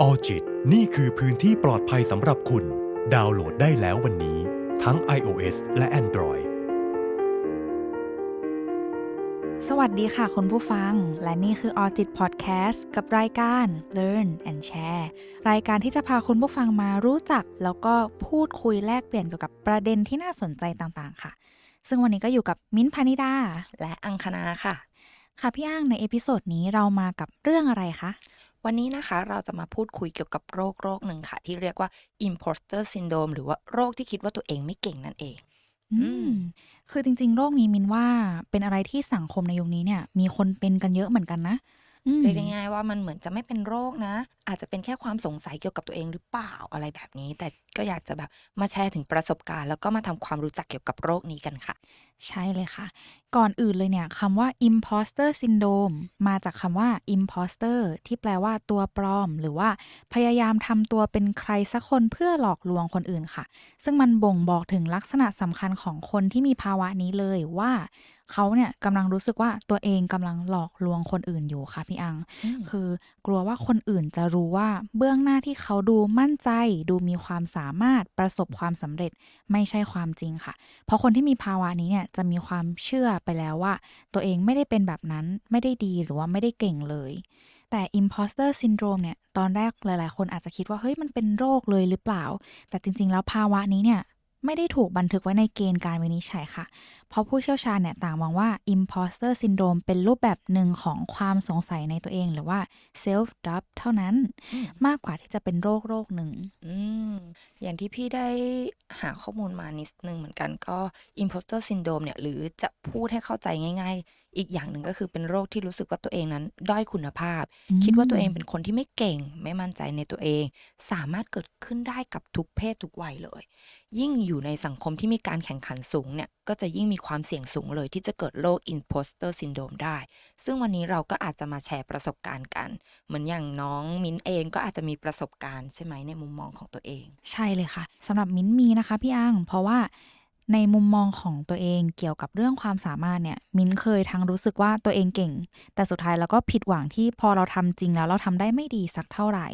ออจิตนี่คือพื้นที่ปลอดภัยสำหรับคุณ ดาวน์โหลดได้แล้ววันนี้ ทั้ง iOS และ Android สวัสดีค่ะคุณผู้ฟัง และนี่คือ a l l จิต Podcast กับรายการ Learn and Share รายการที่จะพาคุณผู้ฟังมารู้จัก แล้วก็พูดคุยแลกเปลี่ยนเกี่ยวกับประเด็นที่น่าสนใจต่างๆ ค่ะ ซึ่งวันนี้ก็อยู่กับมิ้นท์พานิดา และอังคณาค่ะ ค่ะพี่อ้างในเอพิโซดนี้เรามากับเรื่องอะไรคะ วันนี้นะคะเราจะมาพูดคุยเกี่ยวกับโรคโรคหนึ่งค่ะ ที่เรียกว่า imposter syndrome หรือว่าโรคที่คิดว่าตัวเองไม่เก่งนั่นเอง อืม คือจริง ๆ โรคนี้มินว่าเป็นอะไรที่สังคมในยุคนี้เนี่ย มีคนเป็นกันเยอะเหมือนกันนะอืม เรียกได้ง่ายว่ามันเหมือนจะไม่เป็นโรคนะ อาจจะเป็นแค่ความสงสัยเกี่ยวกับตัวเองหรือเปล่าอะไรแบบนี้ แต่ก็อยากจะแบบมาแชร์ถึงประสบการณ์ แล้วก็มาทำความรู้จักเกี่ยวกับโรคนี้กันค่ะ ใช่เลยค่ะ ก่อนอื่นเลยเนี่ยคำว่า imposter syndrome มาจากคำว่า imposter ที่แปลว่าตัวปลอม หรือว่าพยายามทำตัวเป็นใครสักคนเพื่อหลอกลวงคนอื่นค่ะ ซึ่งมันบ่งบอกถึงลักษณะสำคัญของคนที่มีภาวะนี้เลยว่า เขาเนี่ยกำลังรู้สึกว่าตัวเองกำลังหลอกลวงคนอื่นอยู่ค่ะพี่อังอืมคือกลัวว่าคนอื่นจะรู้ว่าเบื้องหน้าที่เขาดูมั่นใจ ดูมีความสามารถประสบความสำเร็จไม่ใช่ความจริงค่ะ เพราะคนที่มีภาวะนี้เนี่ยจะมีความเชื่อไปแล้วว่า ตัวเองไม่ได้เป็นแบบนั้นไม่ได้ดีหรือว่าไม่ได้เก่งเลยแต่ imposter syndrome เนี่ย ตอนแรกหลาย ๆ คนอาจจะคิดว่า เฮ้ย มันเป็นโรคเลยหรือเปล่า แต่จริง ๆ แล้วภาวะนี้เนี่ย ไม่ได้ถูกบันทึกไว้ในเกณฑ์การวินิจฉัยค่ะ เพราะผู้เชี่ยวชาญเนี่ยต่างมองว่า imposter syndrome เป็นรูปแบบหนึ่งของความสงสัยในตัวเองหรือว่า self doubt เท่านั้นอืมมากกว่าที่จะเป็นโรคโรคหนึ่งอืมอย่างที่พี่ได้หาข้อมูลมานิดนึงเหมือนกันก็ imposter syndrome เนี่ยหรือจะพูดให้เข้าใจง่าย ๆ อีกอย่างหนึ่งก็คือเป็นโรคที่รู้สึกว่าตัวเองนั้น ด้อยคุณภาพอืมคิดว่าตัวเองเป็นคนที่ไม่เก่ง ไม่มั่นใจในตัวเอง สามารถเกิดขึ้นได้กับทุกเพศทุกวัยเลย ยิ่งอยู่ในสังคมที่มีการแข่งขันสูงเนี่ยก็จะยิ่งมีความเสี่ยงสูงเลยที่จะเกิดโรค imposter syndrome ได้ ซึ่งวันนี้เราก็อาจจะมาแชร์ประสบการณ์กัน เหมือนอย่างน้องมิ้นเองก็อาจจะมีประสบการณ์ใช่ไหมในมุมมองของตัวเอง ใช่เลยค่ะสำหรับมิ้นท์มีนะคะพี่อังเพราะว่า ในมุมมองของตัวเองเกี่ยวกับเรื่องความสามารถเนี่ยมิ้นท์เคยทั้งรู้สึกว่าตัวเองเก่ง แต่สุดท้ายแล้วก็ผิดหวังที่พอเราทำจริงแล้วเราทำได้ไม่ดีสักเท่าไหร่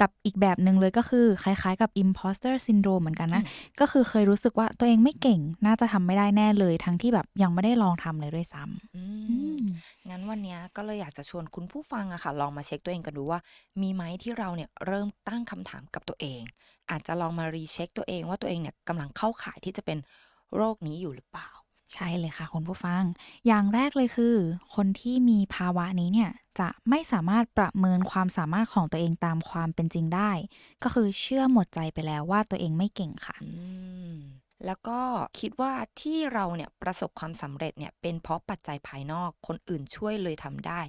กับอีกแบบหนึ่งเลยก็คือคล้ายๆกับ imposter syndrome เหมือนกันนะ ก็คือเคยรู้สึกว่าตัวเองไม่เก่งน่าจะทำไม่ได้แน่เลย ทั้งที่แบบยังไม่ได้ลองทำเลยด้วยซ้ำอือืมมงั้นวันเนี้ยก็เลยอยากจะชวนคุณผู้ฟังอะค่ะ ลองมาเช็คตัวเองกันดูว่า มีไหมที่เราเนี่ยเริ่มตั้งคำถามกับตัวเอง อาจจะลองมารีเช็คตัวเองว่าตัวเองเนี่ยกำลังเข้าข่ายที่จะเป็น โรคนี้อยู่หรือเปล่า ใช่เลยค่ะคุณผู้ฟัง อย่างแรกเลยคือ คนที่มีภาวะนี้เนี่ยจะไม่สามารถประเมินความสามารถของตัวเองตามความเป็นจริงได้ ก็คือเชื่อหมดใจไปแล้วว่าตัวเองไม่เก่งค่ะอืม แล้วก็คิดว่าที่เราเนี่ยประสบความสำเร็จเนี่ยเป็นเพราะปัจจัยภายนอกคนอื่นช่วยเลยทำได้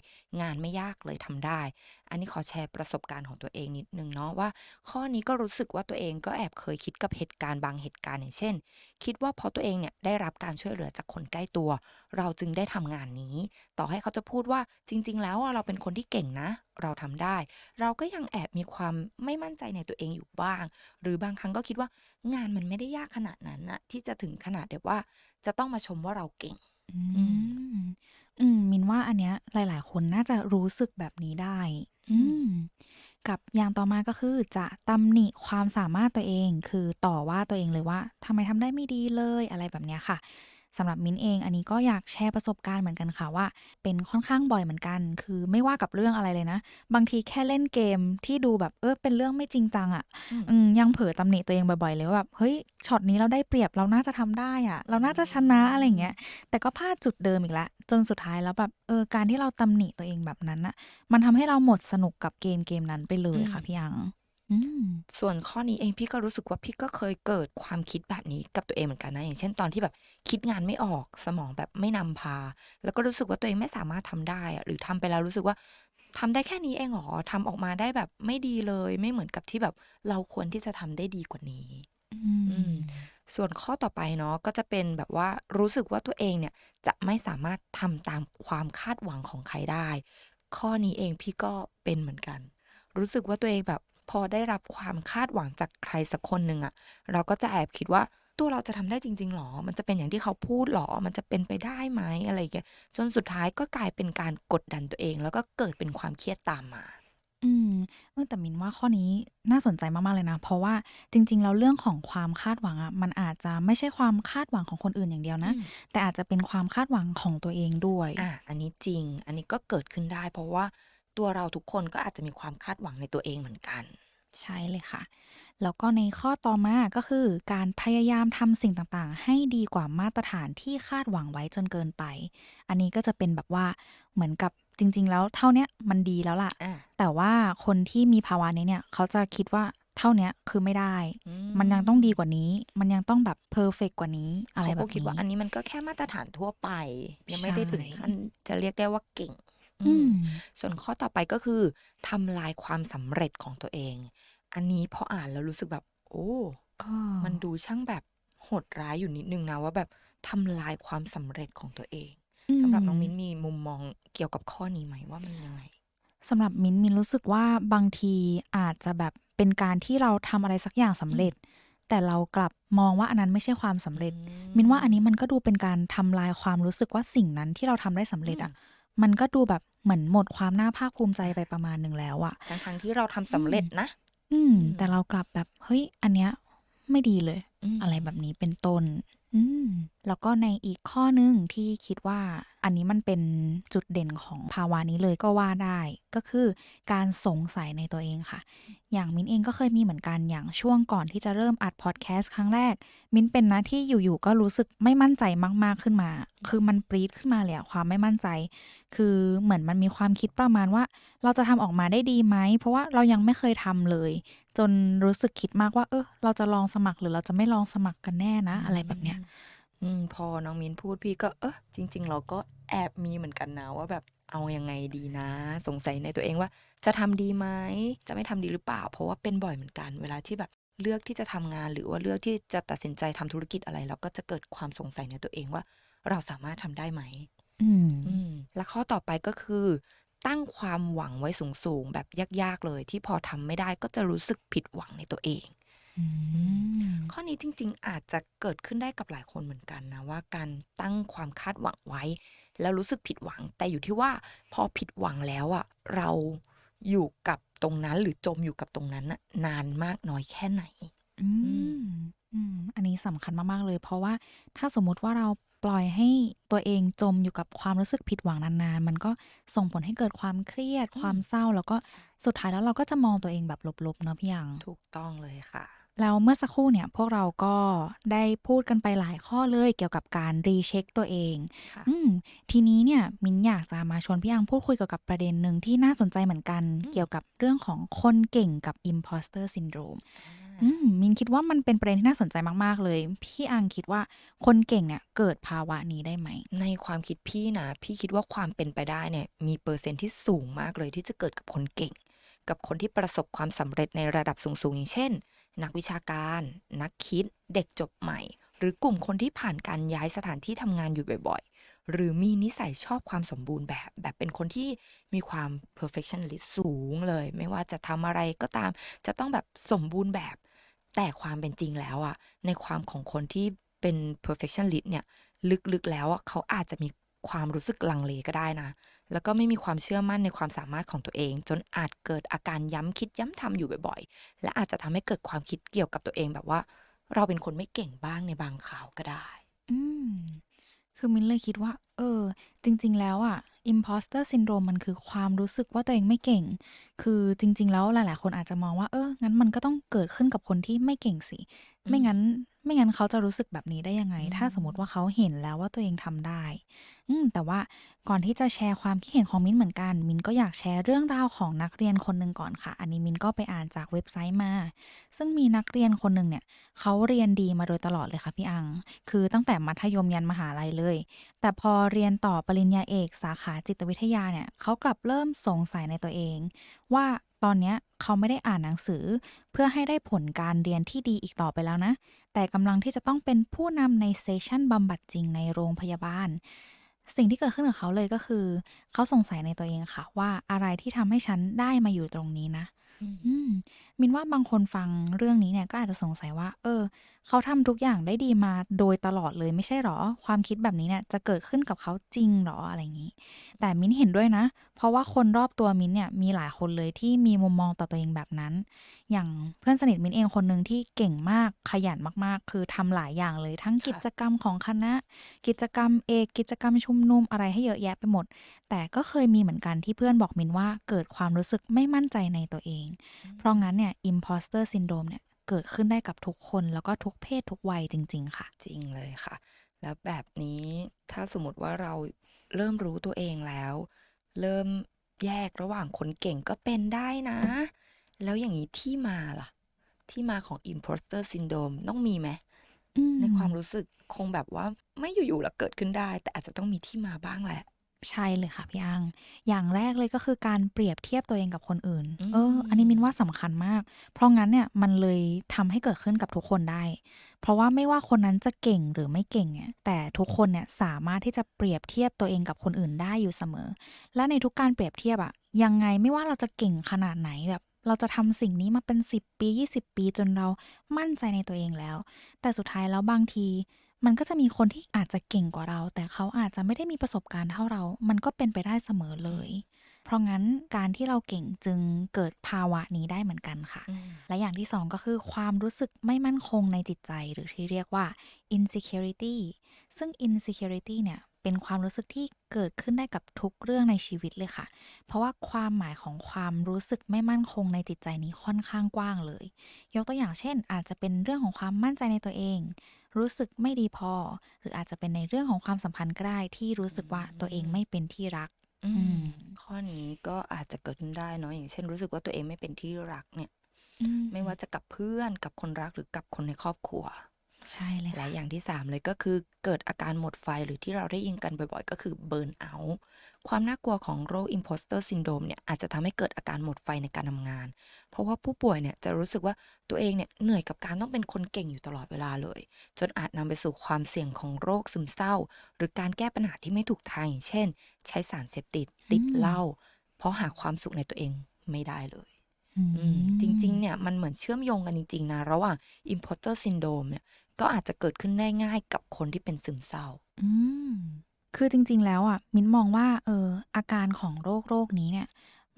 งานไม่ยากเลยทำได้ อันนี้ขอแชร์ประสบการณ์ของตัวเองนิดนึงเนาะว่า ข้อนี้ก็รู้สึกว่าตัวเองก็แอบเคยคิดกับเหตุการณ์บางเหตุการณ์อย่างเช่น คิดว่าเพราะตัวเองเนี่ยได้รับการช่วยเหลือจากคนใกล้ตัว เราจึงได้ทำงานนี้ ต่อให้เขาจะพูดว่าจริง ๆ แล้วเราเป็นคนที่เก่งนะ เราทำได้ เราก็ยังแอบมีความไม่มั่นใจในตัวเองอยู่บ้าง หรือบางครั้งก็คิดว่างานมันไม่ได้ยากขนาดนั้นนะที่จะถึงขนาดแบบว่า จะต้องมาชมว่าเราเก่ง อือืมมอืมมินว่าอันเนี้ยหลาย ๆ คนน่าจะรู้สึกแบบนี้ได้ อืมกับอย่างต่อมาก็คือจะตำหนิความสามารถตัวเอง คือต่อว่าตัวเองเลยว่าทำไมทำได้ไม่ดีเลยอะไรแบบเนี้ยค่ะ สำหรับมินเองอันนี้ก็อยากแชร์ประสบการณ์เหมือนกันค่ะว่า เป็นค่อนข้างบ่อยเหมือนกัน คือไม่ว่ากับเรื่องอะไรเลยนะ บางทีแค่เล่นเกมที่ดูแบบเออเป็นเรื่องไม่จริงจังอะ่ะอืมอืมยังเผลอตำหนิตัวเองบ่อยๆเลยว่าแบบเฮ้ยช็อตนี้เราได้เปรียบเราน่าจะทำได้อะเราน่าจะชนะอะไรอย่างเงี้ย แต่ก็พลาดจุดเดิมอีกแล้วจนสุดท้ายแล้วแบบเออการที่เราตำหนิตัวเองแบบนั้นน่ะมันทำให้เราหมดสนุกกับเกมเกมนั้นไปเลยอืมค่ะพี่ยัง อืม ส่วนข้อนี้เองพี่ก็รู้สึกว่าพี่ก็เคยเกิดความคิดแบบนี้กับตัวเองเหมือนกันนะ อย่างเช่นตอนที่แบบคิดงานไม่ออกสมองแบบไม่นำพา แล้วก็รู้สึกว่าตัวเองไม่สามารถทำได้อะหรือทำไปแล้วรู้สึกว่าทำได้แค่นี้เองเหรอทำออกมาได้แบบไม่ดีเลย ไม่เหมือนกับที่แบบเราควรที่จะทำได้ดีกว่านี้ อือืม ม ส่วนข้อต่อไปเนาะก็จะเป็นแบบว่ารู้สึกว่าตัวเองเนี่ยจะไม่สามารถทำตามความคาดหวังของใครได้ ข้อนี้เองพี่ก็เป็นเหมือนกัน รู้สึกว่าตัวเองแบบ พอได้รับความคาดหวังจากใครสักคนหนึ่งอะเราก็จะแอบคิดว่าตัวเราจะทำได้จริงๆหรอ มันจะเป็นอย่างที่เขาพูดหรอ มันจะเป็นไปได้ไหมอะไรอย่างเงี้ยจนสุดท้ายก็กลายเป็นการกดดันตัวเอง แล้วก็เกิดเป็นความเครียดตามมา อืมเออแต่มินว่าข้อนี้น่าสนใจมากๆเลยนะ เพราะว่าจริง ๆ แล้วเรื่องของความคาดหวังอะมันอาจจะไม่ใช่ความคาดหวังของคนอื่นอย่างเดียวนะอืมแต่อาจจะเป็นความคาดหวังของตัวเองด้วย อะอันนี้จริง อันนี้ก็เกิดขึ้นได้ เพราะว่า ตัวเราทุกคนก็อาจจะมีความคาดหวังในตัวเองเหมือนกัน ใช่เลยค่ะ แล้วก็ในข้อต่อมาก็คือ การพยายามทำสิ่งต่างๆ ให้ดีกว่ามาตรฐานที่คาดหวังไว้จนเกินไป อันนี้ก็จะเป็นแบบว่าเหมือนกับจริง ๆ แล้วเท่าเนี้ยมันดีแล้วล่ะ อะ แต่ว่าคนที่มีภาวะนี้เนี่ย เขาจะคิดว่าเท่าเนี้ยคือไม่ได้ อืมันยังต้องดีกว่านี้ มันยังต้องแบบเพอร์เฟกกว่านี้ อะไรเขาแบก็บคิดว่าอันนี้ นี้มันก็แค่มาตรฐานทั่วไป ยังไม่ได้ถึงใช่ ขั้นจะเรียกได้ว่าเก่งอือืมม ส่วนข้อต่อไปก็คือทำลายความสำเร็จของตัวเอง อันนี้พออ่านแล้วรู้สึกแบบ โอ้เออมันดูช่างแบบโหดร้ายอยู่นิดนึงนะว่าแบบทำลายความสำเร็จของตัวเองอืสำหรับน้องมมิ้นมีมุมมองเกี่ยวกับข้อนี้ไหมว่ามันยังไงสำหรับมินมินรู้สึกว่าบางทีอาจจะแบบเป็นการที่เราทำอะไรสักอย่างสำเร็จ แต่เรากลับมองว่าอันนั้นไม่ใช่ความสำเร็จ มินว่าอันนี้มันก็ดูเป็นการทำลายความรู้สึกว่าสิ่งนั้นที่เราทำได้สำเร็จอะ มันก็ดูแบบเหมือนหมดความน่าภาคภูมิใจไปประมาณหนึ่งแล้วอะทั้งทั้งๆที่เราทำสำเร็จนะอืมอืม แต่เรากลับแบบ เฮ้ย อันเนี้ยไม่ดีเลยมอะไรแบบนี้เป็นต้น อืม แล้วก็ในอีกข้อหนึ่งที่คิดว่าอันนี้มันเป็นจุดเด่นของภาวะนี้เลยก็ว่าได้ ก็คือการสงสัยในตัวเองค่ะ อย่างมิ้นเองก็เคยมีเหมือนกันอย่างช่วงก่อนที่จะเริ่มอัดพอดแคสต์ครั้งแรก มิ้นเป็นนะที่อยู่ๆก็รู้สึกไม่มั่นใจมากๆขึ้นมา คือมันปรี๊ดขึ้นมาเลยความไม่มั่นใจ คือเหมือนมันมีความคิดประมาณว่า เราจะทำออกมาได้ดีไหมเพราะว่าเรายังไม่เคยทำเลย จนรู้สึกคิดมากว่า เออเราจะลองสมัครหรือเราจะไม่ลองสมัครกันแน่นะ อะไรแบบเนี้ยอืมพอน้องมินพูดพี่ก็เออจริง ๆ เราก็แอบมีเหมือนกันนะว่าแบบเอายังไงดีนะ สงสัยในตัวเองว่า จะทำดีไหมจะไม่ทำดีหรือเปล่า เพราะว่าเป็นบ่อยเหมือนกัน เวลาที่แบบเลือกที่จะทำงานหรือว่าเลือกที่จะตัดสินใจทำธุรกิจอะไร เราก็จะเกิดความสงสัยในตัวเองว่า เราสามารถทำได้ไหมอืมอืมและข้อต่อไปก็คือ ตั้งความหวังไว้สูงๆแบบยากๆเลย ที่พอทำไม่ได้ก็จะรู้สึกผิดหวังในตัวเองอืมข้อนี้จริงๆ อาจจะเกิดขึ้นได้กับหลายคนเหมือนกันนะว่าการตั้งความคาดหวังไว้ แล้วรู้สึกผิดหวัง แต่อยู่ที่ว่าพอผิดหวังแล้วอะเราอยู่กับตรงนั้นหรือจมอยู่กับตรงนั้นน่ะนานมากน้อยแค่ไหนอืมอืมอันนี้สำคัญมากๆเลย เพราะว่าถ้าสมมุติว่าเรา ปล่อยให้ตัวเองจมอยู่กับความรู้สึกผิดหวังนานๆ มันก็ส่งผลให้เกิดความเครียดอืมความเศร้า แล้วก็สุดท้ายแล้วเราก็จะมองตัวเองแบบลบๆเนาะพี่ยัง ถูกต้องเลยค่ะ แล้วเมื่อสักครู่เนี่ยพวกเราก็ได้พูดกันไปหลายข้อเลยเกี่ยวกับการรีเช็คตัวเองค่ะอืมทีนี้เนี่ยมินอยากจะมาชวนพี่อังพูดคุยเกี่ยวกับประเด็นหนึ่งที่น่าสนใจเหมือนกันอืมเกี่ยวกับเรื่องของคนเก่งกับ imposter syndrome อืม มินคิดว่ามันเป็นประเด็นที่น่าสนใจมาก ๆ เลย พี่อังคิดว่าคนเก่งเนี่ยเกิดภาวะนี้ได้ไหม ในความคิดพี่นะ พี่คิดว่าความเป็นไปได้เนี่ย มีเปอร์เซ็นต์ที่สูงมากเลยที่จะเกิดกับคนเก่ง กับคนที่ประสบความสำเร็จในระดับสูงๆอย่างเช่น นักวิชาการ นักคิด เด็กจบใหม่ หรือกลุ่มคนที่ผ่านการย้ายสถานที่ทำงานอยู่บ่อยๆหรือมีนิสัยชอบความสมบูรณ์แบบ แบบเป็นคนที่มีความ perfectionist สูงเลย ไม่ว่าจะทำอะไรก็ตาม จะต้องแบบสมบูรณ์แบบ แต่ความเป็นจริงแล้วอะในความของคนที่เป็น perfectionist เนี่ย ลึกๆแล้วอะเขาอาจจะมีความรู้สึกลังเลก็ได้นะ แล้วก็ไม่มีความเชื่อมั่นในความสามารถของตัวเอง จนอาจเกิดอาการย้ำคิดย้ำทำอยู่บ่อยๆ และอาจจะทำให้เกิดความคิดเกี่ยวกับตัวเองแบบว่า เราเป็นคนไม่เก่งบ้างในบางข่าวก็ได้ อืม คือมินเลยคิดว่า เออ จริง ๆ แล้วอะ imposter syndrome มันคือความรู้สึกว่าตัวเองไม่เก่ง คือจริง ๆ แล้วหลาย ๆ คนอาจจะมองว่า เออ งั้นมันก็ต้องเกิดขึ้นกับคนที่ไม่เก่งสิ ไม่งั้น ไม่งั้นเขาจะรู้สึกแบบนี้ได้ยังไงอืมถ้าสมมติว่าเขาเห็นแล้วว่าตัวเองทำได้ อืมแต่ว่าก่อนที่จะแชร์ความคิดเห็นของมินเหมือนกัน มินก็อยากแชร์เรื่องราวของนักเรียนคนหนึ่งก่อนค่ะ อันนี้มินก็ไปอ่านจากเว็บไซต์มา ซึ่งมีนักเรียนคนหนึ่งเนี่ยเขาเรียนดีมาโดยตลอดเลยค่ะพี่อัง คือตั้งแต่มัธยมยันมหาลัยเลย แต่พอเรียนต่อปริญญาเอก สาขาจิตวิทยาเนี่ยเขากลับเริ่มสงสัยในตัวเอง ว่า ตอนเนี้ยเขาไม่ได้อ่านหนังสือ เพื่อให้ได้ผลการเรียนที่ดีอีกต่อไปแล้วนะ แต่กำลังที่จะต้องเป็นผู้นำในเซสชั่นบำบัดจริงในโรงพยาบาล สิ่งที่เกิดขึ้นกับเขาเลยก็คือ เขาสงสัยในตัวเองค่ะ ว่าอะไรที่ทำให้ฉันได้มาอยู่ตรงนี้นะอื มมินว่าบางคนฟังเรื่องนี้เนี่ยก็อาจจะสงสัยว่า เออ เขาทำทุกอย่างได้ดีมาโดยตลอดเลยไม่ใช่หรอ ความคิดแบบนี้เนี่ยจะเกิดขึ้นกับเขาจริงหรออะไรอย่างนี้ แต่มิ้นเห็นด้วยนะ เพราะว่าคนรอบตัวมิ้นเนี่ยมีหลายคนเลยที่มีมุมมองต่อตัวเองแบบนั้น อย่างเพื่อนสนิทมิ้นเองคนหนึ่งที่เก่งมากขยันมากๆ คือทำหลายอย่างเลยทั้งกิจกรรมของคณะ กิจกรรมเอกกิจกรรมชุมนุมอะไรให้เยอะแยะไปหมด แต่ก็เคยมีเหมือนกันที่เพื่อนบอกมินว่าเกิดความรู้สึกไม่มั่นใจในตัวเอง เพราะงั้นเนี่ย imposter syndrome เนี่ยเกิดขึ้นได้กับทุกคนแล้วก็ทุกเพศทุกวัยจริง ๆ ค่ะ จริงเลยค่ะ แล้วแบบนี้ถ้าสมมติว่าเราเริ่มรู้ตัวเองแล้ว เริ่มแยกระหว่างคนเก่งก็เป็นได้นะ แล้วอย่างนี้ที่มาล่ะ ที่มาของ imposter syndrome ต้องมีไหมอืมในความรู้สึกคงแบบว่าไม่อยู่ๆแล้วเกิดขึ้นได้ แต่อาจจะต้องมีที่มาบ้างแหละ ใช่เลยค่ะพี่อัง อย่างแรกเลยก็คือการเปรียบเทียบตัวเองกับคนอื่นอืมเออ อันนี้มินว่าสำคัญมาก เพราะงั้นเนี่ยมันเลยทำให้เกิดขึ้นกับทุกคนได้ เพราะว่าไม่ว่าคนนั้นจะเก่งหรือไม่เก่งเนี่ยแต่ทุกคนเนี่ยสามารถที่จะเปรียบเทียบตัวเองกับคนอื่นได้อยู่เสมอ และในทุกการเปรียบเทียบอะยังไงไม่ว่าเราจะเก่งขนาดไหนแบบเราจะทำสิ่งนี้มาเป็น 10 ปี 20 ปีจนเรามั่นใจในตัวเองแล้ว แต่สุดท้ายแล้วบางที มันก็จะมีคนที่อาจจะเก่งกว่าเรา แต่เขาอาจจะไม่ได้มีประสบการณ์เท่าเรา มันก็เป็นไปได้เสมอเลย เพราะงั้นการที่เราเก่งจึงเกิดภาวะนี้ได้เหมือนกันค่ะอืมและอย่างที่สองก็คือความรู้สึกไม่มั่นคงในจิตใจหรือที่เรียกว่า insecurity ซึ่ง insecurity เนี่ยเป็นความรู้สึกที่เกิดขึ้นได้กับทุกเรื่องในชีวิตเลยค่ะ เพราะว่าความหมายของความรู้สึกไม่มั่นคงในจิตใจนี้ค่อนข้างกว้างเลย ยกตัวอย่างเช่น อาจจะเป็นเรื่องของความมั่นใจในตัวเอง รู้สึกไม่ดีพอ หรืออาจจะเป็นในเรื่องของความสัมพันธ์ก็ได้ที่รู้สึกว่าตัวเองไม่เป็นที่รักอือืมมข้อนี้ก็อาจจะเกิดขึ้นได้เนาะอย่างเช่น รู้สึกว่าตัวเองไม่เป็นที่รักเนี่ย ไม่ว่าจะกับเพื่อนกับคนรักหรือกับคนในครอบครัว ใช่เลยและอย่างที่ 3 เลยก็คือเกิดอาการหมดไฟหรือที่เราได้ยินกันบ่อยๆ ก็คือเบิร์นเอาท์ความน่ากลัวของโรค imposter syndrome เนี่ยอาจจะทำให้เกิดอาการหมดไฟในการทำงาน เพราะว่าผู้ป่วยเนี่ยจะรู้สึกว่าตัวเองเนี่ยเหนื่อยกับการต้องเป็นคนเก่งอยู่ตลอดเวลาเลย จนอาจนำไปสู่ความเสี่ยงของโรคซึมเศร้า หรือการแก้ปัญหาที่ไม่ถูกทางอย่างเช่น ใช้สารเสพติดติดเหล้าเพราะหาความสุขในตัวเองไม่ได้เลย อืมอืมจริง ๆ เนี่ย มันเหมือนเชื่อมโยงกันจริง ๆ นะ ระหว่าง imposter syndrome เนี่ย ก็อาจจะเกิดขึ้นได้ง่ายกับคนที่เป็นซึมเศร้า อืม คือจริง ๆ แล้วอะ มิ้นมองว่า เออ อาการของโรคโรคนี้เนี่ย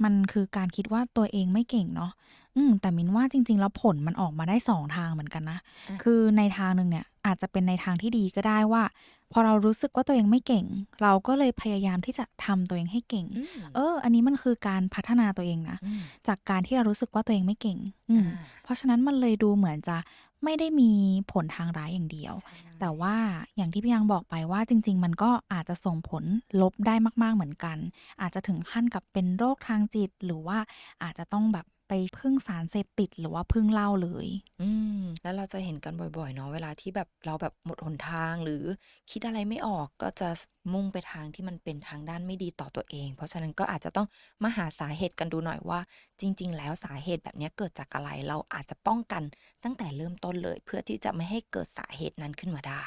มันคือการคิดว่าตัวเองไม่เก่งเนาะ อืม แต่มิ้นว่าจริง ๆ แล้วผลมันออกมาได้สองทางเหมือนกันนะ อะ คือในทางหนึ่งเนี่ย อาจจะเป็นในทางที่ดีก็ได้ว่า พอเรารู้สึกว่าตัวเองไม่เก่ง เราก็เลยพยายามที่จะทำตัวเองให้เก่งอืมเออ อันนี้มันคือการพัฒนาตัวเองนะอืมจากการที่เรารู้สึกว่าตัวเองไม่เก่ง อืมอ่าเพราะฉะนั้นมันเลยดูเหมือนจะไม่ได้มีผลทางร้ายอย่างเดียวใช่แต่ว่าอย่างที่พี่ยังบอกไปว่าจริง ๆ มันก็อาจจะส่งผลลบได้มาก ๆ เหมือนกัน อาจจะถึงขั้นกับเป็นโรคทางจิต หรือว่าอาจจะต้องแบบ ไปพึ่งสารเสพติดหรือว่าพึ่งเหล้าเลย อืม แล้วเราจะเห็นกันบ่อยๆเนาะเวลาที่แบบเราแบบหมดหนทางหรือคิดอะไรไม่ออกก็จะมุ่งไปทางที่มันเป็นทางด้านไม่ดีต่อตัวเอง เพราะฉะนั้นก็อาจจะต้องมาหาสาเหตุกันดูหน่อยว่า จริง ๆ แล้วสาเหตุแบบนี้เกิดจากอะไร เราอาจจะป้องกันตั้งแต่เริ่มต้นเลย เพื่อที่จะไม่ให้เกิดสาเหตุนั้นขึ้นมาได้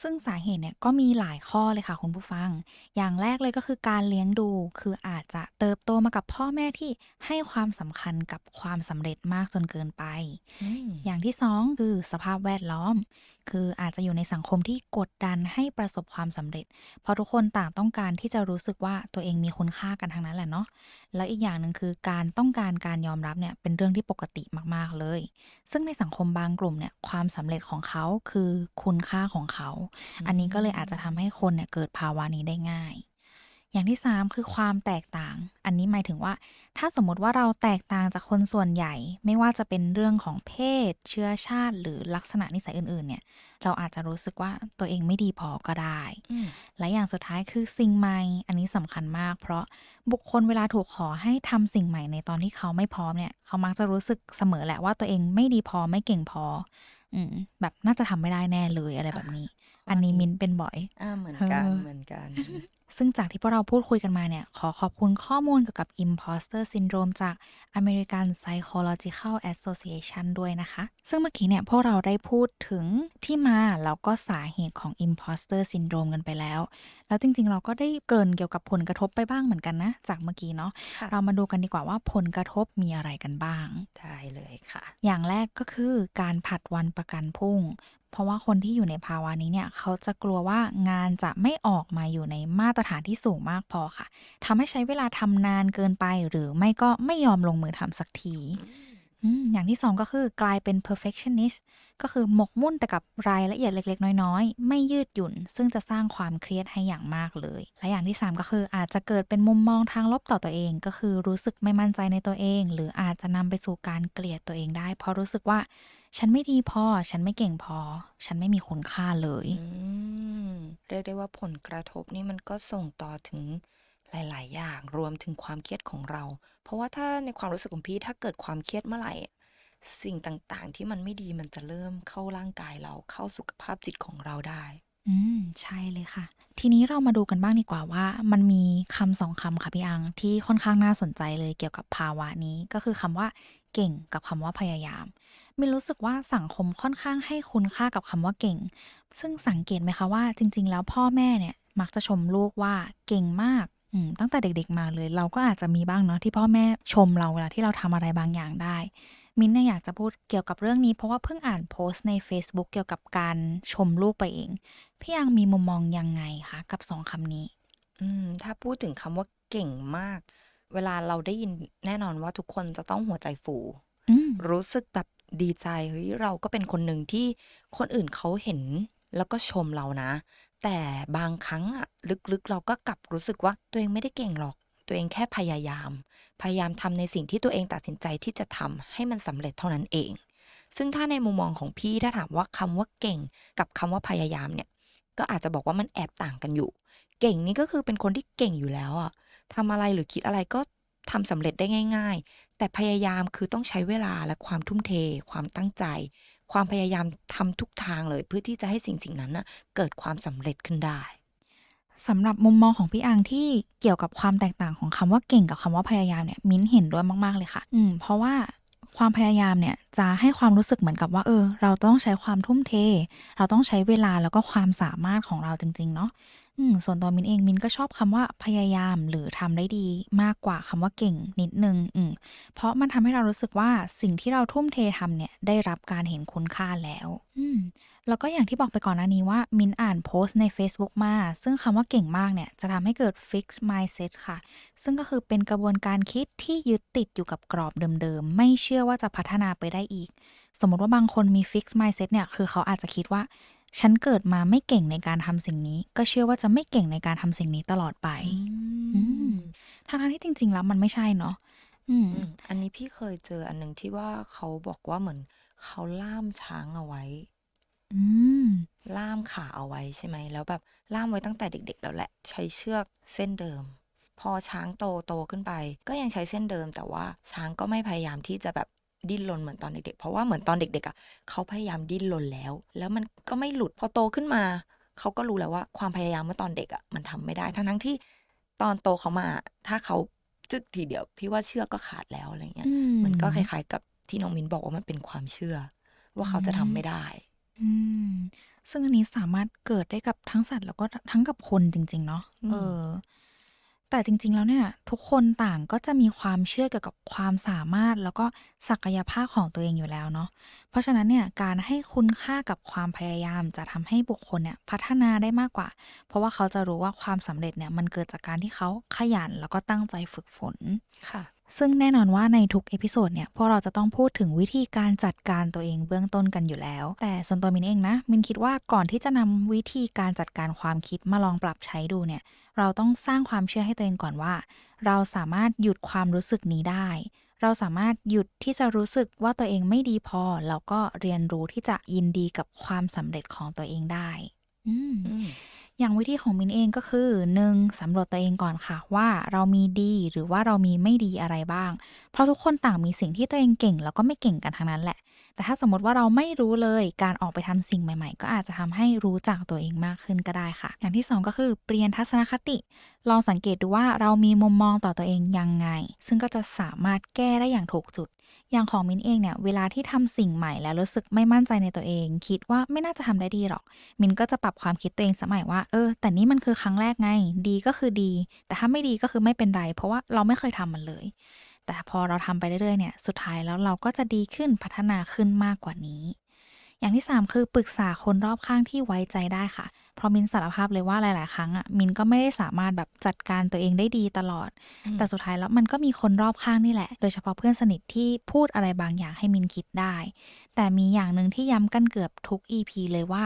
ซึ่งสาเหตุเนี่ยก็มีหลายข้อเลยค่ะคุณผู้ฟัง อย่างแรกเลยก็คือการเลี้ยงดู คืออาจจะเติบโตมากับพ่อแม่ที่ให้ความสำคัญกับความสำเร็จมากจนเกินไปอืมอย่างที่สองคือสภาพแวดล้อม คืออาจจะอยู่ในสังคมที่กดดันให้ประสบความสำเร็จ เพราะทุกคนต่างต้องการที่จะรู้สึกว่าตัวเองมีคุณค่ากันทั้งนั้นแหละเนาะแล้วอีกอย่างหนึ่งคือการต้องการการยอมรับเนี่ยเป็นเรื่องที่ปกติมากๆเลย ซึ่งในสังคมบางกลุ่มเนี่ยความสำเร็จของเขาคือคุณค่าของเขา อันนี้ก็เลยอาจจะทำให้คนเนี่ยเกิดภาวะนี้ได้ง่าย อย่างที่ 3 คือความแตกต่าง อันนี้หมายถึงว่า ถ้าสมมติว่าเราแตกต่างจากคนส่วนใหญ่ ไม่ว่าจะเป็นเรื่องของเพศ เชื้อชาติ หรือลักษณะนิสัยอื่น ๆ เนี่ย เราอาจจะรู้สึกว่าตัวเองไม่ดีพอก็ได้อืมและอย่างสุดท้ายคือสิ่งใหม่ อันนี้สำคัญมาก เพราะบุคคลเวลาถูกขอให้ทำสิ่งใหม่ในตอนที่เขาไม่พร้อมเนี่ย เขามักจะรู้สึกเสมอแหละว่าตัวเองไม่ดีพอไม่เก่งพอ อืมแบบน่าจะทำไม่ได้แน่เลยอะไรแบบนี้ อันนี้มินเป็นบ่อยอ่าเหมือนกันเออเหมือนกัน ซึ่งจากที่พวกเราพูดคุยกันมาเนี่ย ขอขอบคุณข้อมูลเกี่ยวกับ imposter syndrome จาก American Psychological Association ด้วยนะคะ ซึ่งเมื่อกี้เนี่ย พวกเราได้พูดถึงที่มาแล้วก็สาเหตุของ imposter syndrome กันไปแล้ว แล้วจริงๆ เราก็ได้เกรินเกี่ยวกับผลกระทบไปบ้างเหมือนกันนะ จากเมื่อกี้เนาะค่ะเรามาดูกันดีกว่าว่าผลกระทบมีอะไรกันบ้างใช่เลยค่ะ อย่างแรกก็คือการผัดวันประกันพรุ่ง เพราะว่าคนที่อยู่ในภาวะนี้เนี่ยเขาจะกลัวว่างานจะไม่ออกมาอยู่ในมาตรฐานที่สูงมากพอค่ะทำให้ใช้เวลาทำนานเกินไป หรือไม่ก็ไม่ยอมลงมือทำสักทีอืมอย่างที่สองก็คือกลายเป็น perfectionist ก็คือหมกมุ่นแต่กับรายละเอียดเล็ก ๆ น้อยๆ ไม่ยืดหยุ่น ซึ่งจะสร้างความเครียดให้อย่างมากเลย และอย่างที่สามก็คืออาจจะเกิดเป็นมุมมองทางลบต่อตัวเอง ก็คือรู้สึกไม่มั่นใจในตัวเอง หรืออาจจะนำไปสู่การเกลียดตัวเองได้ เพราะรู้สึกว่า ฉันไม่ดีพอ ฉันไม่เก่งพอ ฉันไม่มีคุณค่าเลย อืมเรียกได้ว่าผลกระทบนี่มันก็ส่งต่อถึงหลาย ๆ อย่างรวมถึงความเครียดของเรา เพราะว่าถ้าในความรู้สึกของพี่ถ้าเกิดความเครียดเมื่อไหร่ สิ่งต่างๆ ที่มันไม่ดีมันจะเริ่มเข้าร่างกายเราเข้าสุขภาพจิตของเราได้ อืม ใช่เลยค่ะ ทีนี้เรามาดูกันบ้างดีกว่าว่า มันมีคำสองคำค่ะพี่อัง ที่ค่อนข้างน่าสนใจเลยเกี่ยวกับภาวะนี้ ก็คือคำว่าเก่งกับคำว่าพยายาม มินรู้สึกว่าสังคมค่อนข้างให้คุณค่ากับคำว่าเก่ง ซึ่งสังเกตไหมคะว่าจริง ๆ แล้วพ่อแม่เนี่ยมักจะชมลูกว่าเก่งมากอืมตั้งแต่เด็กๆมาเลย เราก็อาจจะมีบ้างเนาะที่พ่อแม่ชมเราเวลาที่เราทำอะไรบางอย่างได้ มินเนี่ยอยากจะพูดเกี่ยวกับเรื่องนี้เพราะว่าเพิ่งอ่านโพสต์ใน Facebook เกี่ยวกับการชมลูกไปเอง พี่ยังมีมุมมองยังไงคะกับสองคำนี้ อืม ถ้าพูดถึงคำว่าเก่งมาก เวลาเราได้ยินแน่นอนว่าทุกคนจะต้องหัวใจฟูอืมรู้สึกแบบดีใจเฮ้ยเราก็เป็นคนหนึ่งที่คนอื่นเขาเห็นแล้วก็ชมเรานะ แต่บางครั้งอะลึกๆ เราก็กลับรู้สึกว่าตัวเองไม่ได้เก่งหรอก ตัวเองแค่พยายาม พยายามทำในสิ่งที่ตัวเองตัดสินใจที่จะทำให้มันสำเร็จเท่านั้นเอง ซึ่งถ้าในมุมมองของพี่ถ้าถามว่าคำว่าเก่ง กับคำว่าพยายามเนี่ย ก็อาจจะบอกว่ามันแอบต่างกันอยู่ เก่งนี่ก็คือเป็นคนที่เก่งอยู่แล้วอะทำอะไรหรือคิดอะไรก็ทำสำเร็จได้ง่าย ๆ แต่พยายามคือต้องใช้เวลาและความทุ่มเท ความตั้งใจ ความพยายามทำทุกทางเลย เพื่อที่จะให้สิ่งสิ่งนั้นน่ะเกิดความสำเร็จขึ้นได้ สำหรับมุมมองของพี่อังที่เกี่ยวกับความแตกต่างของคำว่าเก่งกับคำว่าพยายามเนี่ยมิ้นเห็นด้วยมากๆเลยค่ะ อืมเพราะว่าความพยายามเนี่ยจะให้ความรู้สึกเหมือนกับว่าเออ เราต้องใช้ความทุ่มเท เราต้องใช้เวลาแล้วก็ความสามารถของเราจริง ๆ เนาะ อืมส่วนตัวมินเองมินก็ชอบคำว่าพยายามหรือทำได้ดีมากกว่าคำว่าเก่งนิดนึงอืมเพราะมันทำให้เรารู้สึกว่าสิ่งที่เราทุ่มเททำเนี่ยได้รับการเห็นคุณค่าแล้ว อืมแล้วก็อย่างที่บอกไปก่อนหน้านี้ว่า มินอ่านโพสต์ใน Facebook มา ซึ่งคำว่าเก่งมากเนี่ย จะทำให้เกิด fix mindset ค่ะ ซึ่งก็คือเป็นกระบวนการคิดที่ยึดติดอยู่กับกรอบเดิมๆ ไม่เชื่อว่าจะพัฒนาไปได้อีก สมมติว่าบางคนมี fix mindset เนี่ย คือเขาอาจจะคิดว่า ฉันเกิดมาไม่เก่งในการทำสิ่งนี้ ก็เชื่อว่าจะไม่เก่งในการทำสิ่งนี้ตลอดไปอืมทั้งๆที่จริง ๆ แล้วมันไม่ใช่เนาะอืมอืมอันนี้พี่เคยเจออันหนึ่งที่ว่าเขาบอกว่าเหมือนเขาล่ามช้างเอาไว้อืมล่ามขาเอาไว้ใช่ไหมแล้วแบบล่ามไว้ตั้งแต่เด็ก ๆ แล้วแหละ ใช้เชือกเส้นเดิม พอช้างโตโตขึ้นไป ก็ยังใช้เส้นเดิม แต่ว่าช้างก็ไม่พยายามที่จะแบบ ดิ้นรนเหมือนตอนเด็กๆ เพราะว่าเหมือนตอนเด็กๆอะเขาพยายามดิ้นรนแล้ว แล้วมันก็ไม่หลุดพอโตขึ้นมา เขาก็รู้แล้วว่าความพยายามเมื่อตอนเด็กอะมันทำไม่ได้ ทั้งๆที่ตอนโตเขามา ถ้าเขาจึกทีเดียว พี่ว่าเชือกก็ขาดแล้วอะไรเงี้ยอืมันก็คล้ายๆกับที่น้องมิ้นบอกว่ามันเป็นความเชื่อ ว่าเขาจะทำไม่ได้ อืมซึ่งอันนี้สามารถเกิดได้กับทั้งสัตว์แล้วก็ทั้งกับคนจริง ๆ เนาะอืมเออ แต่จริงๆ แล้วเนี่ย ทุกคนต่างก็จะมีความเชื่อเกี่ยวกับความสามารถ แล้วก็ศักยภาพของตัวเองอยู่แล้วเนาะเพราะฉะนั้นเนี่ยการให้คุณค่ากับความพยายามจะทำให้บุคคลเนี่ยพัฒนาได้มากกว่า เพราะว่าเขาจะรู้ว่าความสำเร็จเนี่ยมันเกิดจากการที่เขาขยันแล้วก็ตั้งใจฝึกฝนค่ะ ซึ่งแน่นอนว่าในทุกเอพิโซดเนี่ยพวกเราจะต้องพูดถึงวิธีการจัดการตัวเองเบื้องต้นกันอยู่แล้ว แต่ส่วนตัวมินเองนะ มินคิดว่าก่อนที่จะนำวิธีการจัดการความคิดมาลองปรับใช้ดูเนี่ย เราต้องสร้างความเชื่อให้ตัวเองก่อนว่า เราสามารถหยุดความรู้สึกนี้ได้ เราสามารถหยุดที่จะรู้สึกว่าตัวเองไม่ดีพอ แล้วก็เรียนรู้ที่จะยินดีกับความสำเร็จของตัวเองได้ อืม อย่างวิธีของมินเองก็คือ 1. สำรวจตัวเองก่อนค่ะ ว่าเรามีดีหรือว่าเรามีไม่ดีอะไรบ้าง เพราะทุกคนต่างมีสิ่งที่ตัวเองเก่ง แล้วก็ไม่เก่งกันทั้งนั้นแหละ แต่ถ้าสมมติว่าเราไม่รู้เลยการออกไปทำสิ่งใหม่ ๆ ก็อาจจะทำให้รู้จักตัวเองมากขึ้นก็ได้ค่ะ อย่างที่ 2 ก็คือเปลี่ยนทัศนคติ ลองสังเกตดูว่าเรามีมุมมองต่อตัวเองยังไง ซึ่งก็จะสามารถแก้ได้อย่างถูกจุด อย่างของมินเองเนี่ยเวลาที่ทำสิ่งใหม่แล้วรู้สึกไม่มั่นใจในตัวเอง คิดว่าไม่น่าจะทำได้ดีหรอก มินก็จะปรับความคิดตัวเองสมัยว่าเออ แต่นี่มันคือครั้งแรกไง ดีก็คือดี แต่ถ้าไม่ดีก็คือไม่เป็นไร เพราะว่าเราไม่เคยทำมันเลย แต่พอเราทำไปเรื่อยๆเนี่ยสุดท้ายแล้วเราก็จะดีขึ้นพัฒนาขึ้นมากกว่านี้ อย่างที่ 3 คือปรึกษาคนรอบข้างที่ไว้ใจได้ค่ะ เพราะมินสารภาพเลยว่าหลาย ๆ ครั้งอะมินก็ไม่ได้สามารถแบบจัดการตัวเองได้ดีตลอดอืมแต่สุดท้ายแล้วมันก็มีคนรอบข้างนี่แหละ โดยเฉพาะเพื่อนสนิทที่พูดอะไรบางอย่างให้มินคิดได้ แต่มีอย่างหนึ่งที่ย้ำกันเกือบทุก EP เลยว่า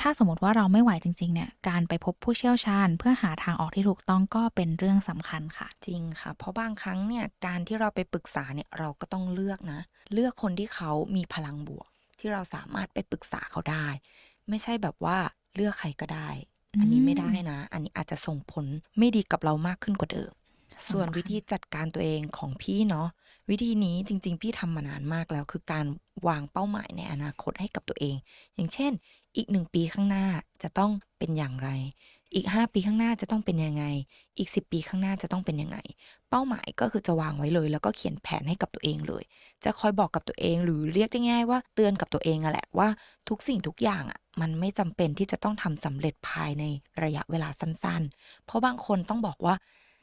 ถ้าสมมติว่าเราไม่ไหวจริงๆ เนี่ย การไปพบผู้เชี่ยวชาญ เพื่อหาทางออกที่ถูกต้องก็เป็นเรื่องสำคัญค่ะ จริงค่ะ เพราะบางครั้งเนี่ย การที่เราไปปรึกษาเนี่ย เราก็ต้องเลือกนะ เลือกคนที่เขามีพลังบวก ที่เราสามารถไปปรึกษาเขาได้ ไม่ใช่แบบว่าเลือกใครก็ได้ อันนี้ไม่ได้นะ อันนี้อาจจะส่งผลไม่ดีกับเรามากขึ้นกว่าเดิมส่วนสำคัญวิธีจัดการตัวเองของพี่เนาะวิธีนี้จริง ๆ พี่ทำมานานมากแล้ว คือการวางเป้าหมายในอนาคตให้กับตัวเอง อย่างเช่น อีกหนึ่งปีข้างหน้าจะต้องเป็นอย่างไร อีก 5 ปีข้างหน้าจะต้องเป็นยังไง อีก 10 ปีข้างหน้าจะต้องเป็นยังไง เป้าหมายก็คือจะวางไว้เลย แล้วก็เขียนแผนให้กับตัวเองเลย จะคอยบอกกับตัวเองหรือเรียกได้ง่ายว่าเตือนกับตัวเองอะแหละว่าทุกสิ่งทุกอย่างอะมันไม่จำเป็นที่จะต้องทำสำเร็จภายในระยะเวลาสั้น ๆ เพราะบางคนต้องบอกว่า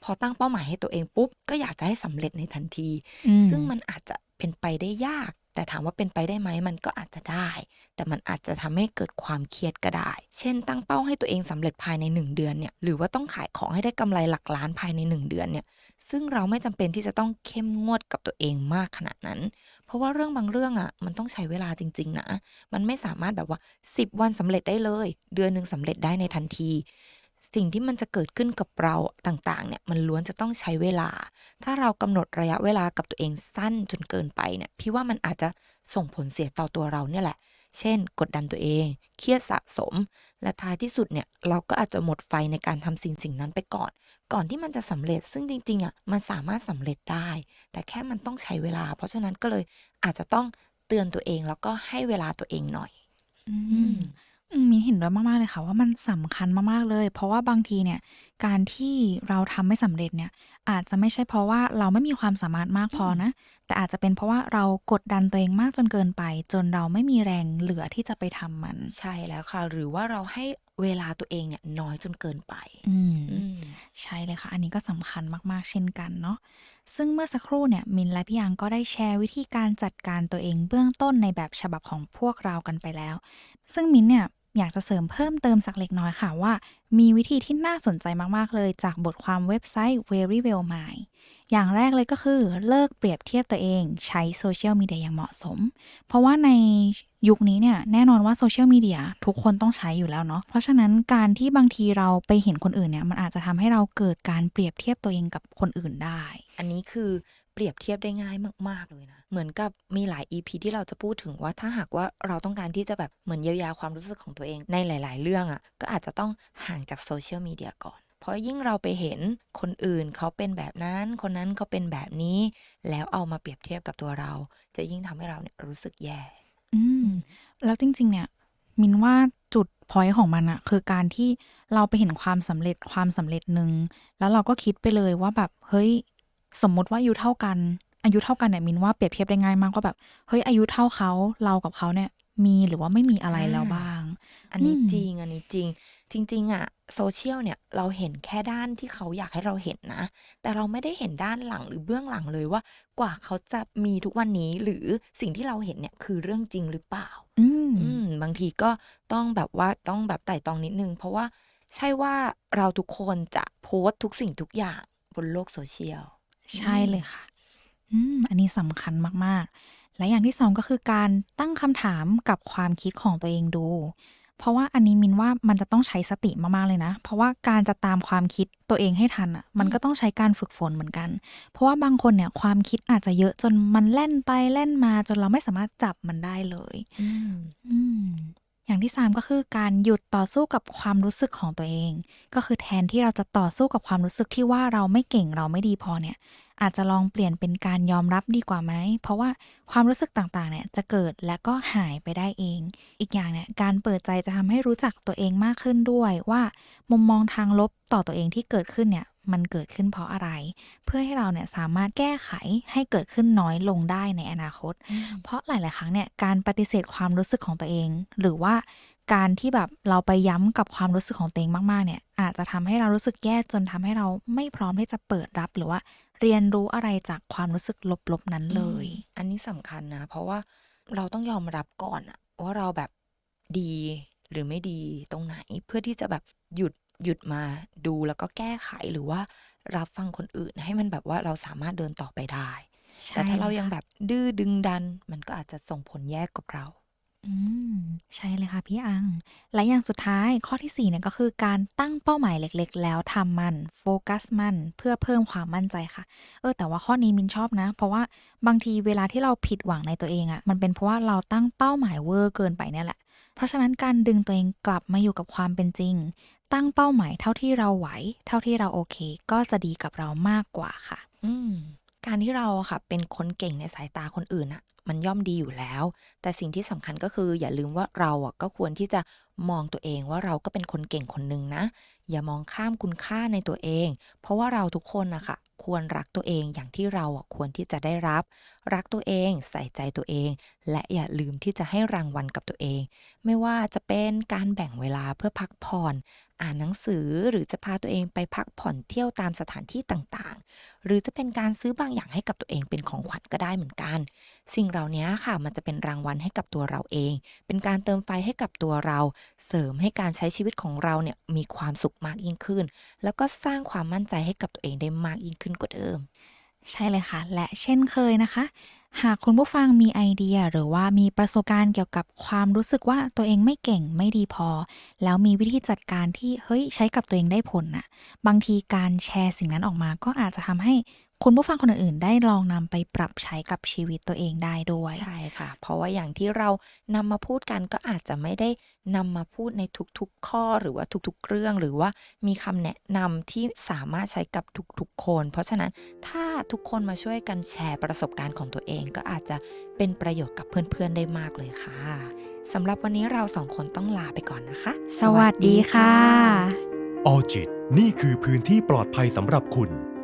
พอตั้งเป้าหมายให้ตัวเองปุ๊บก็อยากจะให้สำเร็จในทันทีอืมซึ่งมันอาจจะเป็นไปได้ยาก แต่ถามว่าเป็นไปได้ไหมมันก็อาจจะได้ แต่มันอาจจะทำให้เกิดความเครียดก็ได้ เช่น ตั้งเป้าให้ตัวเองสำเร็จภายใน 1 เดือนเนี่ยหรือว่าต้องขายของให้ได้กำไรหลักล้านภายใน 1 เดือนเนี่ยซึ่งเราไม่จำเป็นที่จะต้องเข้มงวดกับตัวเองมากขนาดนั้น เพราะว่าเรื่องบางเรื่องอะมันต้องใช้เวลาจริง ๆ นะ มันไม่สามารถแบบว่า 10 วันสำเร็จได้เลย เดือนหนึ่งสำเร็จได้ในทันที สิ่งที่มันจะเกิดขึ้นกับเราต่างๆเนี่ยมันล้วนจะต้องใช้เวลา ถ้าเรากำหนดระยะเวลากับตัวเองสั้นจนเกินไปเนี่ยพี่ว่ามันอาจจะส่งผลเสียต่อตัวเราเนี่ยแหละ เช่น กดดันตัวเอง เครียดสะสม และท้ายที่สุดเนี่ยเราก็อาจจะหมดไฟในการทำสิ่งสิ่งนั้นไปก่อน ก่อนที่มันจะสำเร็จซึ่งจริงๆอะมันสามารถสำเร็จได้ แต่แค่มันต้องใช้เวลา เพราะฉะนั้นก็เลยอาจจะต้องเตือนตัวเองแล้วก็ให้เวลาตัวเองหน่อย อืม อืม มินเห็นด้วยมาก ๆ เลยค่ะว่า มันสำคัญมาก ๆ เลย เพราะว่าบางทีเนี่ย การที่เราทำไม่สำเร็จเนี่ย อาจจะไม่ใช่เพราะว่าเราไม่มีความสามารถมากพอนะ แต่อาจจะเป็นเพราะว่าเรากดดันตัวเองมากจนเกินไป จนเราไม่มีแรงเหลือที่จะไปทำมัน ใช่แล้วค่ะ หรือว่าเราให้เวลาตัวเองเนี่ยน้อยจนเกินไป อืม อืม ใช่เลยค่ะ อันนี้ก็สำคัญมาก ๆ เช่นกันเนาะ ซึ่งเมื่อสักครู่เนี่ย มินและพี่ยังก็ได้แชร์วิธีการจัดการตัวเองเบื้องต้นในแบบฉบับของพวกเรากันไปแล้ว ซึ่งมินเนี่ย อยากจะเสริมเพิ่มเติมสักเล็กน้อยค่ะว่า มีวิธีที่น่าสนใจมากๆ เลยจากบทความเว็บไซต์ Very Well Mind อย่างแรกเลยก็คือเลิกเปรียบเทียบตัวเองใช้โซเชียลมีเดียอย่างเหมาะสม เพราะว่าในยุคนี้เนี่ยแน่นอนว่าโซเชียลมีเดียทุกคนต้องใช้อยู่แล้วเนาะเพราะฉะนั้นการที่บางทีเราไปเห็นคนอื่นเนี่ยมันอาจจะทำให้เราเกิดการเปรียบเทียบตัวเองกับคนอื่นได้ อันนี้คือ เปรียบเทียบได้ง่ายมาก ๆ เลยนะ เหมือนกับมีหลาย EP ที่เราจะพูดถึงว่าถ้าหากว่าเราต้องการที่จะแบบเหมือนเยียวยาความรู้สึกของตัวเองในหลาย ๆ เรื่องอะ่ะก็อาจจะต้องห่างจากโซเชียลมีเดียก่อนเพราะยิ่งเราไปเห็นคนอื่นเขาเป็นแบบนั้น คนนั้นเขาเป็นแบบนี้ แล้วเอามาเปรียบเทียบกับตัวเรา จะยิ่งทำให้เราเนี่ยรู้สึกแย่ อืม แล้วจริง ๆ เนี่ย มินว่าจุดพอยต์ของมันอะคือการที่เราไปเห็นความสำเร็จความสำเร็จหนึ่งแล้วเราก็คิดไปเลยว่าแบบเฮ้ย สมมุติว่าอายุเท่ากัน อายุเท่ากันเนี่ยมินว่าเปรียบเทียบได้ง่ายมากว่าแบบเฮ้ยอายุเท่าเขาเรากับเขาเนี่ยมีหรือว่าไม่มีอะไรแล้วบ้าง อันนี้อืมจริง อันนี้จริง จริง ๆอะโซเชียลเนี่ยเราเห็นแค่ด้านที่เขาอยากให้เราเห็นนะ แต่เราไม่ได้เห็นด้านหลังหรือเบื้องหลังเลยว่ากว่าเขาจะมีทุกวันนี้หรือสิ่งที่เราเห็นเนี่ยคือเรื่องจริงหรือเปล่า อืมอืมบางทีก็ต้องแบบว่าต้องแบบไต่ตรองนิดนึง เพราะว่าใช่ว่าเราทุกคนจะโพสต์ทุกสิ่งทุกอย่างบนโลกโซเชียล ใช่เลยค่ะ อืม อันนี้สำคัญมาก ๆ และอย่างที่สองก็คือการตั้งคำถามกับความคิดของตัวเองดู เพราะว่าอันนี้มินว่ามันจะต้องใช้สติมาก ๆ เลยนะ เพราะว่าการจะตามความคิดตัวเองให้ทันอะ มันก็ต้องใช้การฝึกฝนเหมือนกัน เพราะว่าบางคนเนี่ยความคิดอาจจะเยอะจนมันแล่นไปแล่นมาจนเราไม่สามารถจับมันได้เลย อืม อย่างที่สามก็คือการหยุดต่อสู้กับความรู้สึกของตัวเอง ก็คือแทนที่เราจะต่อสู้กับความรู้สึกที่ว่าเราไม่เก่งเราไม่ดีพอเนี่ย อาจจะลองเปลี่ยนเป็นการยอมรับดีกว่าไหม เพราะว่าความรู้สึกต่างๆเนี่ยจะเกิดและก็หายไปได้เอง อีกอย่างเนี่ยการเปิดใจจะทำให้รู้จักตัวเองมากขึ้นด้วยว่า มุมมองทางลบต่อตัวเองที่เกิดขึ้นเนี่ย มันเกิดขึ้นเพราะอะไร เพื่อให้เราเนี่ยสามารถแก้ไขให้เกิดขึ้นน้อยลงได้ในอนาคต เพราะหลาย ๆ ครั้งเนี่ยการปฏิเสธความรู้สึกของตัวเอง หรือว่าการที่แบบเราไปย้ำกับความรู้สึกของตัวเองมาก ๆ เนี่ยอาจจะทำให้เรารู้สึกแย่จนทำให้เราไม่พร้อมที่จะเปิดรับหรือว่าเรียนรู้อะไรจากความรู้สึกลบ ๆ นั้นเลยอืมอันนี้สำคัญนะ เพราะว่าเราต้องยอมรับก่อนอะว่าเราแบบดีหรือไม่ดีตรงไหนเพื่อที่จะแบบหยุด หยุดมาดูแล้วก็แก้ไขหรือว่ารับฟังคนอื่นให้มันแบบว่าเราสามารถเดินต่อไปได้ใช่แต่ถ้าเราลยยังค่ะแบบดื้อดึงดัน มันก็อาจจะส่งผลแย่กับเราอืมใช่เลยค่ะพี่อัง และอย่างสุดท้ายข้อที่ 4 เนี่ยก็คือการตั้งเป้าหมายเล็กๆ แล้วทำมันโฟกัสมันเพื่อเพิ่มความมั่นใจค่ะ เออแต่ว่าข้อนี้มินชอบนะ เพราะว่าบางทีเวลาที่เราผิดหวังในตัวเองอะ่ะมันเป็นเพราะว่าเราตั้งเป้าหมายเวอร์เกินไปเนี่ยแหละ เพราะฉะนั้นการดึงตัวเองกลับมาอยู่กับความเป็นจริง ตั้งเป้าหมายเท่าที่เราไหว เท่าที่เราโอเค ก็จะดีกับเรามากกว่าค่ะ อืมการที่เราอะค่ะเป็นคนเก่งในสายตาคนอื่นอะมันย่อมดีอยู่แล้ว แต่สิ่งที่สำคัญก็คืออย่าลืมว่าเราอะก็ควรที่จะมองตัวเองว่าเราก็เป็นคนเก่งคนหนึ่งนะ อย่ามองข้ามคุณค่าในตัวเอง เพราะว่าเราทุกคนอะค่ะ ควรรักตัวเองอย่างที่เราควรที่จะได้รับ รักตัวเองใส่ใจตัวเอง และอย่าลืมที่จะให้รางวัลกับตัวเอง ไม่ว่าจะเป็นการแบ่งเวลาเพื่อพักผ่อน อ่านหนังสือหรือจะพาตัวเองไปพักผ่อนเที่ยวตามสถานที่ต่างๆ หรือจะเป็นการซื้อบางอย่างให้กับตัวเองเป็นของขวัญก็ได้เหมือนกัน สิ่งเหล่านี้ค่ะมันจะเป็นรางวัลให้กับตัวเราเอง เป็นการเติมไฟให้กับตัวเรา เสริมให้การใช้ชีวิตของเราเนี่ยมีความสุขมากยิ่งขึ้น แล้วก็สร้างความมั่นใจให้กับตัวเองได้มากยิ่งขึ้นกว่าเดิม ใช่เลยค่ะ และเช่นเคยนะคะ หากคุณผู้ฟังมีไอเดียหรือว่ามีประสบการณ์เกี่ยวกับความรู้สึกว่าตัวเองไม่เก่งไม่ดีพอ แล้วมีวิธีจัดการที่เฮ้ยใช้กับตัวเองได้ผลน่ะ บางทีการแชร์สิ่งนั้นออกมาก็อาจจะทำให้ คุณผู้ฟังคนอื่นๆ ได้ลองนำไปปรับใช้กับชีวิตตัวเองได้ด้วย ใช่ค่ะ เพราะว่าอย่างที่เรานำมาพูดกันก็อาจจะไม่ได้นำมาพูดในทุกๆข้อหรือว่าทุกๆเรื่อง หรือว่ามีคำแนะนำที่สามารถใช้กับทุกๆคน เพราะฉะนั้นถ้าทุกคนมาช่วยกันแชร์ประสบการณ์ของตัวเอง ก็อาจจะเป็นประโยชน์กับเพื่อนๆได้มากเลยค่ะสำหรับวันนี้เราสองคนต้องลาไปก่อนนะคะ สวัสดีค่ะออจิตนี่คือพื้นที่ปลอดภัยสำหรับคุณ